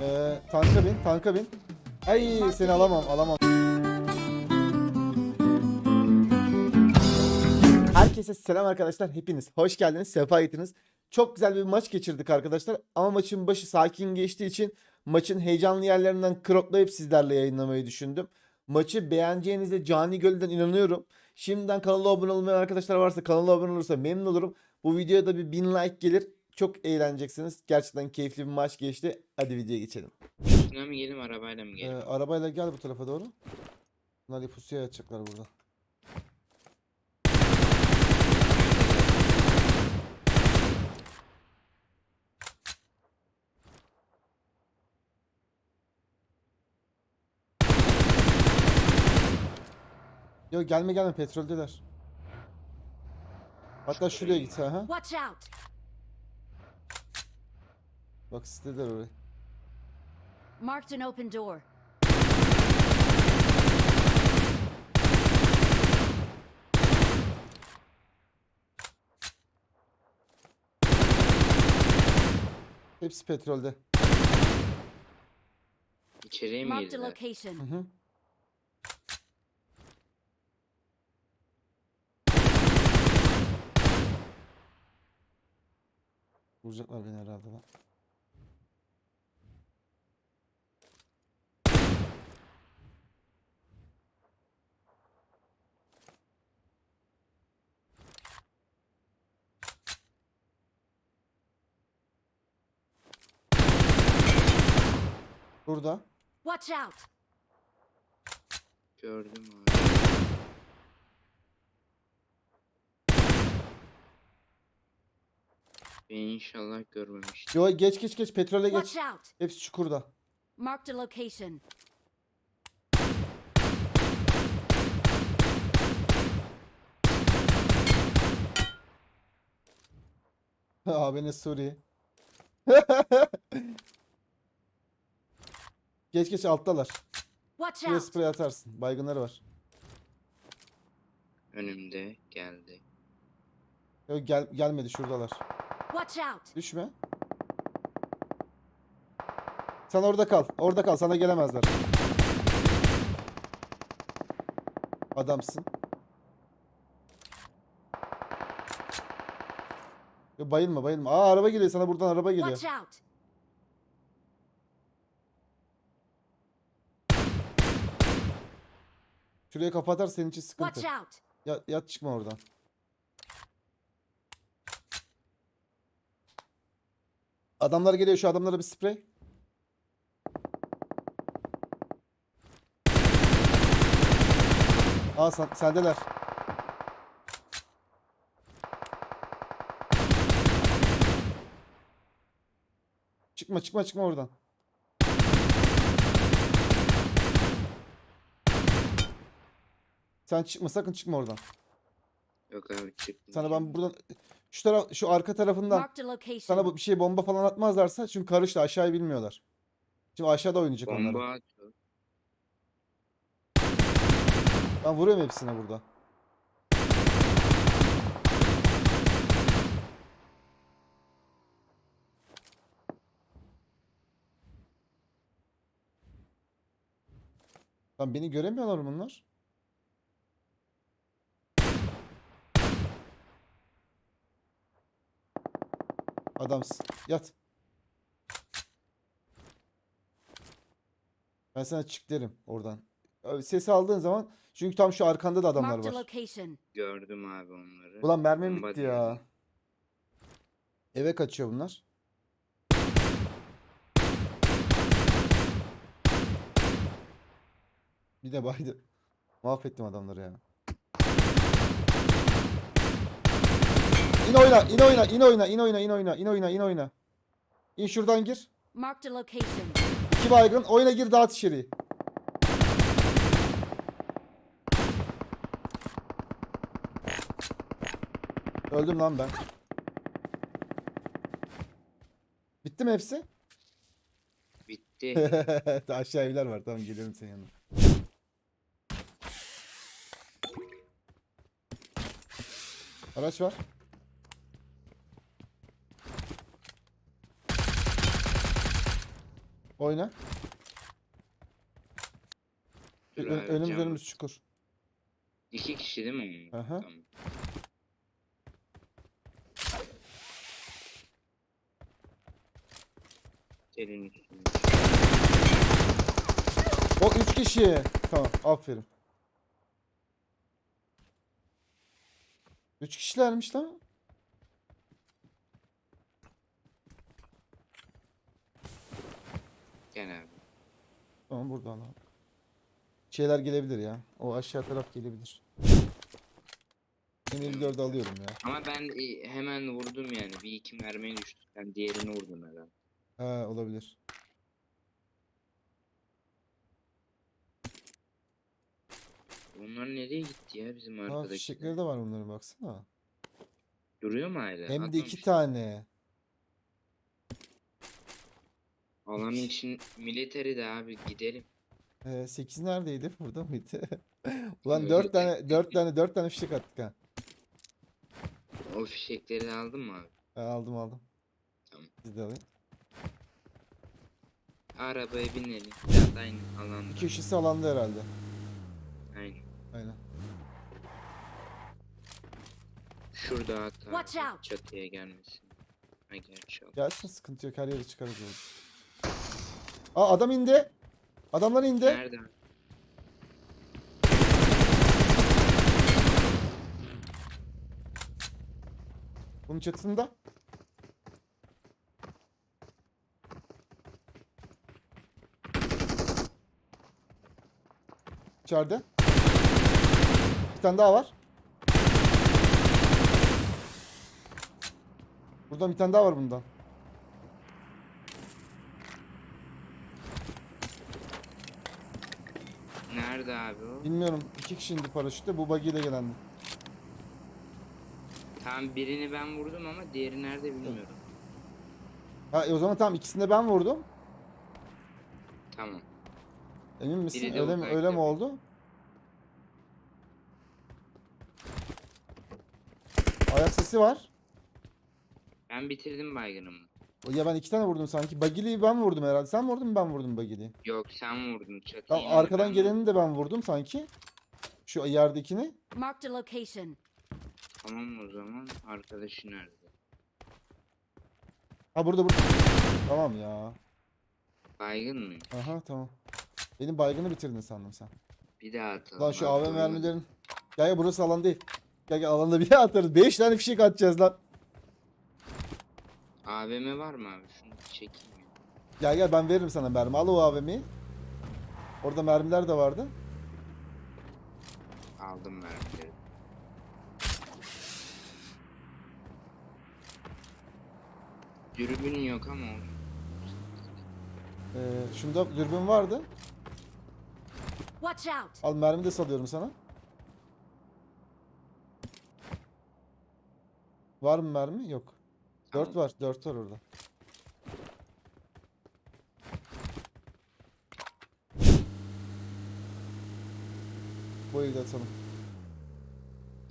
Ee, tanka bin, tanka bin. Ay seni alamam, alamam. Herkese selam arkadaşlar. Hepiniz hoş geldiniz. Sefa getirdiniz. Çok güzel bir maç geçirdik arkadaşlar. Ama maçın başı sakin geçtiği için maçın heyecanlı yerlerinden kroplayıp sizlerle yayınlamayı düşündüm. Maçı beğeneceğinize cani gölden inanıyorum. Şimdiden kanala abone olmayan arkadaşlar varsa kanala abone olursa memnun olurum. Bu videoya da bir 1000 like gelir. Çok eğleneceksiniz. Gerçekten keyifli bir maç geçti. Hadi videoya geçelim. Üstüne mi gelin arabayla mı Ee, arabayla gel bu tarafa doğru. Bunlar pusuya yatacaklar burada. Yok gelme gelme petroldeler. Hatta şuraya git ha. Watch out! Bak istediler orayı. Marked an open door. Hepsi petrolde. İçeriye mi Marked a girdiler? Hı location. hı. Vuracaklar beni herhalde lan. Burada. Watch out! Gördüm abi. Beni inşallah görmemiştir. Yo geç geç geç petrole Watch geç. out! Hepsi çukurda. Marked a location. Abine Suriye. geç geç alttalar. Watch Şuraya out! sprey atarsın. Baygınları var. Önümde geldi. Yok gel gelmedi şuradalar. Watch out! Düşme. Sen orada kal. Orada kal. Sana gelemezler. Adamsın. Yo, bayılma bayılma. Aa araba geliyor sana buradan araba geliyor. Watch out! Şuraya kapatar senin için sıkıntı. Watch out! Ya, yat çıkma oradan. Adamlar geliyor şu adamlara bir sprey. Aa sen, sendeler. Çıkma çıkma çıkma oradan. Sen çıkma sakın çıkma oradan. Yok abi çıktım. Sana ben buradan şu taraf şu arka tarafından Marked a location. sana bu bir şey bomba falan atmazlarsa çünkü karıştı aşağıyı bilmiyorlar. Şimdi aşağıda oynayacak onlar. Bomba atıyor. Ben vuruyorum hepsine burada. Lan beni göremiyorlar bunlar. Adamsın. Yat. Ben sana çık derim oradan. Sesi aldığın zaman çünkü tam şu arkanda da adamlar var. Gördüm abi onları. Ulan mermim Bomba bitti ya. Eve kaçıyor bunlar. Bir de baydı. Mahvettim adamları ya. İn oyna, in oyna, in oyna, in oyna, in oyna, in oyna, in oyna. İn şuradan gir. Marked a location. İki baygın. Oyna gir dağıt içeriği. Öldüm lan ben. Bitti mi hepsi? Bitti. Aşağı evler var. Tamam geliyorum senin yanına. Araç var. Oyna. Dur Ö- abi, önümüz önümüz çukur. İki kişi değil mi? Aha. Tamam. Üstüne. O üç kişi. Tamam aferin. Üç kişilermiş lan. Abi. Tamam buradan al. Şeyler gelebilir ya. O aşağı taraf gelebilir. Emir gördü alıyorum ya. Ama ben e, hemen vurdum yani. Bir iki mermiye düştü. Ben diğerini vurdum herhalde. Ha olabilir. Onlar nereye gitti ya bizim Ha arkadakiler? fişekleri de var bunların baksana. Duruyor mu hala? Hem de iki tane. Alanın için military de abi gidelim. Ee, 8 neredeydi? Burada mıydı? Ulan Öyle 4 tane tek 4 tek. tane 4 tane fişek attık ha. O fişekleri de aldın mı abi? Ha, aldım aldım. Tamam. Siz de alayım. Arabaya binelim. Biraz aynı alanda. İki kişisi alanda herhalde. Aynen. Aynen. Şurada hatta Watch out. çatıya gelmesin. Ha gerçi al. Gelsin sıkıntı yok her yere çıkarız oğlum. Aa adam indi. Adamlar indi. Nerede? Bunun çatısında. İçeride. Bir tane daha var. Buradan bir tane daha var bundan. Nerede abi o? Bilmiyorum. iki kişi indi paraşütle. Bu buggy ile gelendi. Tam birini ben vurdum ama diğeri nerede bilmiyorum. Ha, e o zaman tamam ikisini de ben vurdum. Tamam. Emin misin? Biri de Öyle mi öyle mi oldu? Ayak sesi var. Ben bitirdim baygınımı. O Ya ben iki tane vurdum sanki. Bagili'yi ben vurdum herhalde. Sen mi vurdun ben vurdum Bagili'yi. Yok sen vurdun çatıyı. Tamam arkadan ben geleni de ben vurdum sanki. Şu yerdekini. Marked a location. Tamam o zaman arkadaşı nerede? Ha burada burada. Tamam ya. Baygın mı? Aha tamam. Benim baygını bitirdin sandım sen. Bir daha atalım. Lan şu AVM mermilerin. Gel gel burası alan değil. Gel gel alanda bir daha atarız. 5 tane fişek atacağız lan. AVM var mı abi? Şunu çekeyim ya. Gel gel ben veririm sana mermi. Al o AVM'yi. Orada mermiler de vardı. Aldım mermileri. Dürbün yok ama olsun. Ee, şunda dürbün vardı. Watch out. Al mermi de salıyorum sana. Var mı mermi? Yok. 4 Tamam. var. 4 var orada. Bu evde atalım.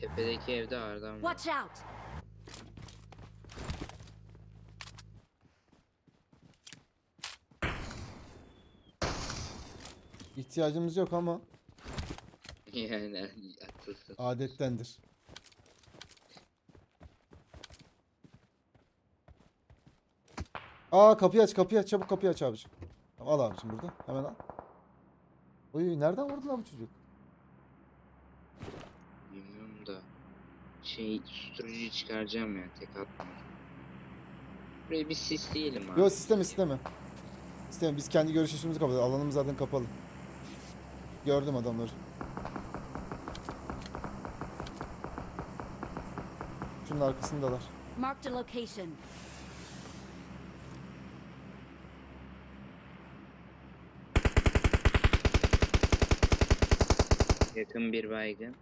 Tepedeki evde adam var. Watch out. İhtiyacımız yok ama yani atılsın. adettendir. Aa kapıyı aç kapıyı aç çabuk kapıyı aç abicim. Tamam, al abicim burada hemen al. Oy nereden vurdu lan bu çocuk? Bilmiyorum da. Şey susturucuyu çıkaracağım ya tek atma. Burayı bir sisleyelim abi. Yok sisteme sisteme. Sisteme biz kendi görüş açımızı kapatıyoruz. Alanımız zaten kapalı. Gördüm adamları. Şunun arkasındalar. Marked a location. Yakın bir baygın.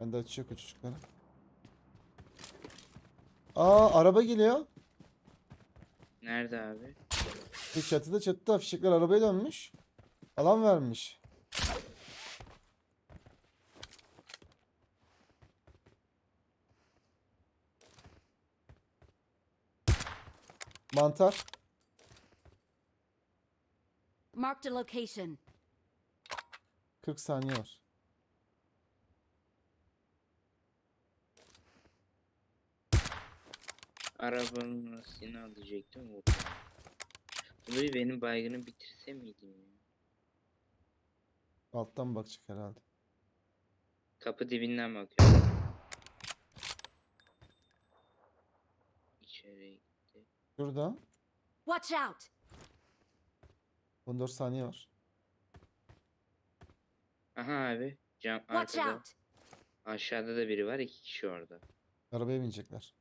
Ben de açıyor küçücükleri. Aa araba geliyor. Nerede abi? Bir çatıda çatıda fişekler arabaya dönmüş. Alan vermiş. Mantar. Marked a location. 40 saniye var. Arabanın lastiğini alacaktım. vurdum. Burayı benim baygını bitirse miydim ya? Alttan bakacak herhalde. Kapı dibinden bakıyorum. İçeri gitti. Şurada. Watch out! 14 saniye var. Aha abi. Cam Watch arkada. out! Aşağıda da biri var. iki kişi orada. Arabaya binecekler.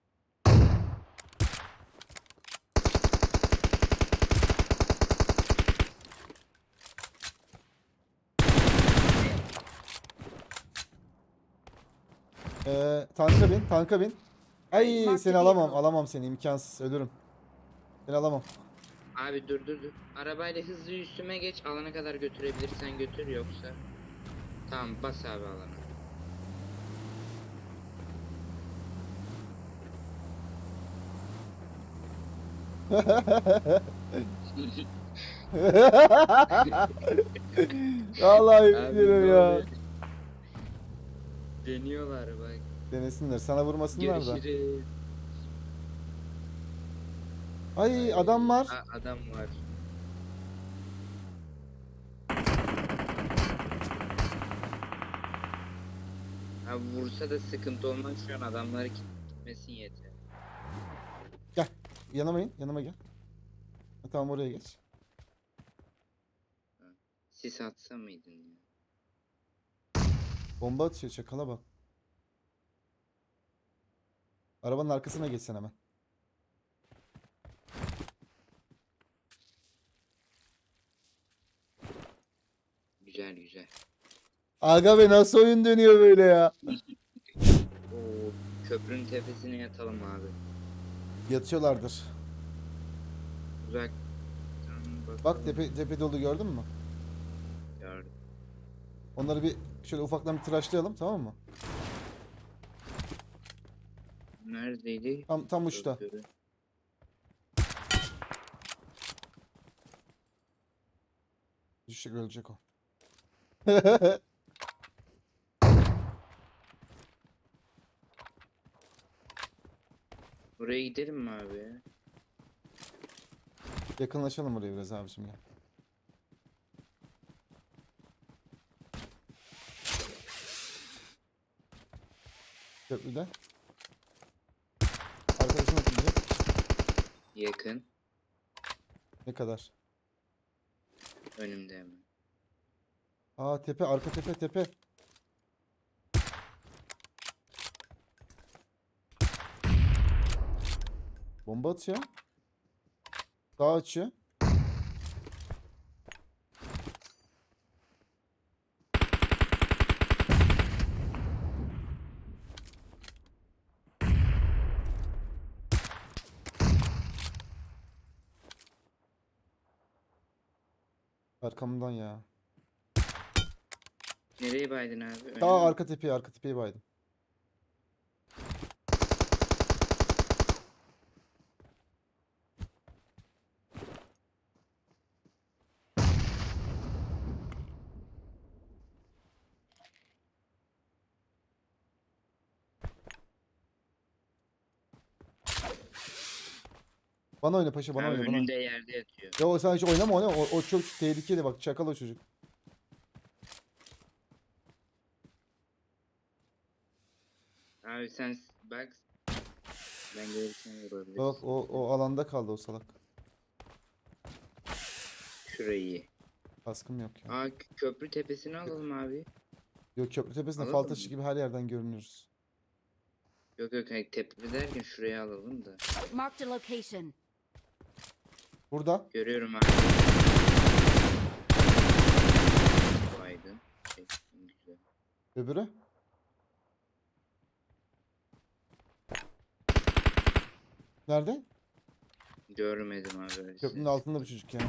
Ee, tanka bin, tanka bin. Ay seni alamam, alamam seni imkansız ölürüm. Seni alamam. Abi dur dur dur. Arabayla hızlı üstüme geç. Alana kadar götürebilirsen götür yoksa. Tamam bas abi alana. Vallahi ne ya. Deniyorlar bak. Denesinler, sana vurmasınlar da. Görüşürüz. Ay adam var. A- adam var. Abi vursa da sıkıntı olmaz şu an adamları gitmesin yeter. Gel. Yanıma in, yanıma gel. Ha, Tamam oraya geç. Sis atsa mıydın ya? Bomba atıyor çakala bak. Arabanın arkasına geçsen hemen. Güzel güzel. Aga be nasıl oyun dönüyor böyle ya? Oo, köprünün tepesine yatalım abi. Yatıyorlardır. Uzak. Bak tepe tepe dolu gördün mü? Gördüm. Onları bir şöyle ufaktan bir tıraşlayalım tamam mı? Neredeydi? Tam tam uçta. Köprü. Düşecek ölecek o. Buraya gidelim mi abi? Yakınlaşalım oraya biraz abicim ya. Köprüde. Arkadaşım atlayacak. Yakın. Ne kadar? Önümde hemen. Aa tepe arka tepe tepe. Bomba atıyor. Daha açıyor. Arkamdan ya. Nereye baydın abi? Önüme Daha arka tepeye arka tepeye baydım. Bana oyna paşa bana oyna bana. önünde yerde yatıyor. Ya o sen hiç oynama oynama o, o çok tehlikeli bak çakal o çocuk. Abi sen bak. Ben gelirken vurabilirsin. Bak o, o alanda kaldı o salak. Şurayı. Kaskım yok ya. Aa kö- köprü tepesini alalım abi. Yok köprü tepesinde Alalım fal mı? taşı gibi her yerden görünüyoruz. Yok yok hayır, tepe derken şuraya alalım da. Marked a location. Burada Görüyorum abi. Güzel. öbürü. Nerede? Görmedim abi öyle. Köprünün ses. altında bu çocuk ya.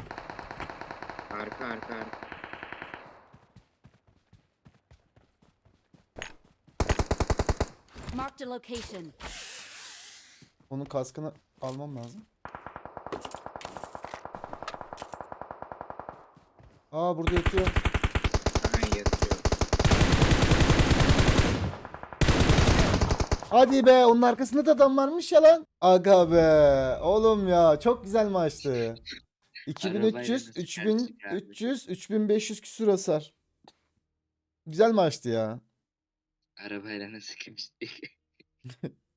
Arka arka arka. Marked a location. Onun kaskını almam lazım. Aa burada yatıyor. Aha yatıyor. Hadi be onun arkasında da adam varmış ya lan. Aga be oğlum ya çok güzel maçtı. 2300, nasıl 3300, 3500 küsur hasar. Güzel maçtı ya. Arabayla nasıl kimse